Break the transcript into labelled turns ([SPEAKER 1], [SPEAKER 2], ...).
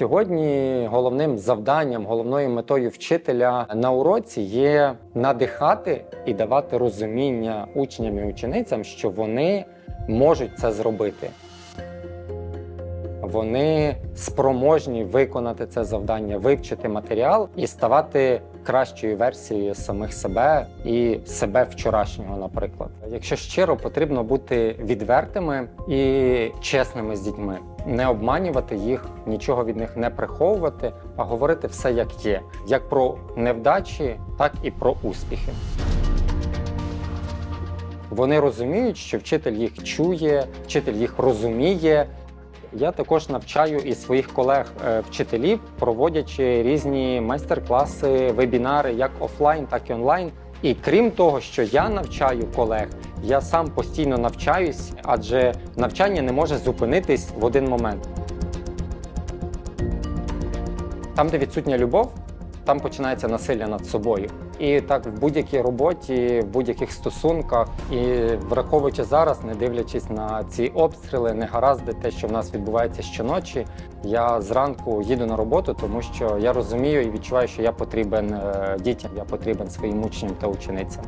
[SPEAKER 1] сьогодні головним завданням, головною метою вчителя на уроці є надихати і давати розуміння учням і ученицям, що вони можуть це зробити. Вони спроможні виконати це завдання, вивчити матеріал і ставати кращою версією самих себе і себе вчорашнього, наприклад. Якщо щиро, потрібно бути відвертими і чесними з дітьми, не обманювати їх, нічого від них не приховувати, а говорити все як є, як про невдачі, так і про успіхи. Вони розуміють, що вчитель їх чує, вчитель їх розуміє. Я також навчаю і своїх колег-вчителів, проводячи різні майстер-класи, вебінари, як офлайн, так і онлайн. І крім того, що я навчаю колег, я сам постійно навчаюсь, адже навчання не може зупинитись в один момент. Там, де відсутня любов, там починається насилля над собою. І так в будь-якій роботі, в будь-яких стосунках, і враховуючи зараз, не дивлячись на ці обстріли, негаразди, те, що в нас відбувається щоночі, я зранку їду на роботу, тому що я розумію і відчуваю, що я потрібен е, дітям, я потрібен своїм учням та ученицям.